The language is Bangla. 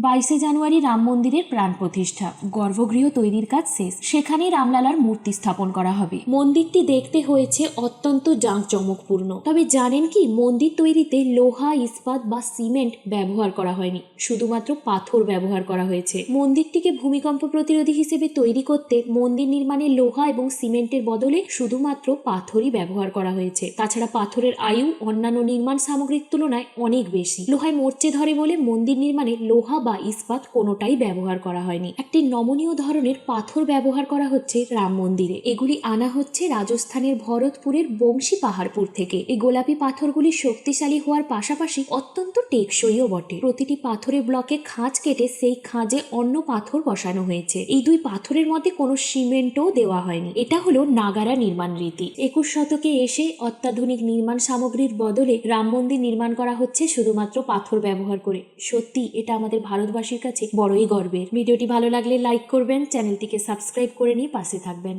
বাইশে জানুয়ারি রাম মন্দিরের প্রাণ প্রতিষ্ঠা। গর্ভগৃহ তৈরির কাজ শেষ। সেখানে রামলালার মূর্তি স্থাপন করা হবে। মন্দিরটি দেখতে হয়েছে অত্যন্ত জাঁকজমকপূর্ণ। তবে জানেন কি, মন্দির তৈরিতে লোহা, ইস্পাত বা সিমেন্ট ব্যবহার করা হয়নি। শুধুমাত্র পাথর ব্যবহার করা হয়েছে। মন্দিরটিকে ভূমিকম্প প্রতিরোধী হিসেবে তৈরি করতে মন্দির নির্মাণে লোহা এবং সিমেন্টের বদলে শুধুমাত্র পাথরই ব্যবহার করা হয়েছে। তাছাড়া পাথরের আয়ু অন্যান্য নির্মাণ সামগ্রীর তুলনায় অনেক বেশি। লোহায় মরচে ধরে বলে মন্দির নির্মাণে লোহা বা ইস্পাত কোনোটাই ব্যবহার করা হয়নি। একটি নমনীয় ধরনের পাথর ব্যবহার করা হচ্ছে রাম মন্দিরে। এগুলি আনা হচ্ছে রাজস্থানের ভরতপুরের বংশী পাহাড়পুর থেকে। এই গোলাপি পাথরগুলি শক্তিশালী হওয়ার পাশাপাশি অত্যন্ত টেকসইও বটে। প্রতিটি পাথরের ব্লকে খাঁজ কেটে সেই খাঁজে অন্য পাথর বসানো হয়েছে। এই দুই পাথরের মধ্যে কোনো সিমেন্টও দেওয়া হয়নি। এটা হলো নাগারা নির্মাণ রীতি। একুশ শতকে এসে অত্যাধুনিক নির্মাণ সামগ্রীর বদলে রাম মন্দির নির্মাণ করা হচ্ছে শুধুমাত্র পাথর ব্যবহার করে। সত্যি এটা আমাদের ভারতবাসীর কাছে বড়ই গর্বের। ভিডিওটি ভালো লাগলে লাইক করবেন, চ্যানেলটিকে সাবস্ক্রাইব করে নিয়ে পাশে থাকবেন।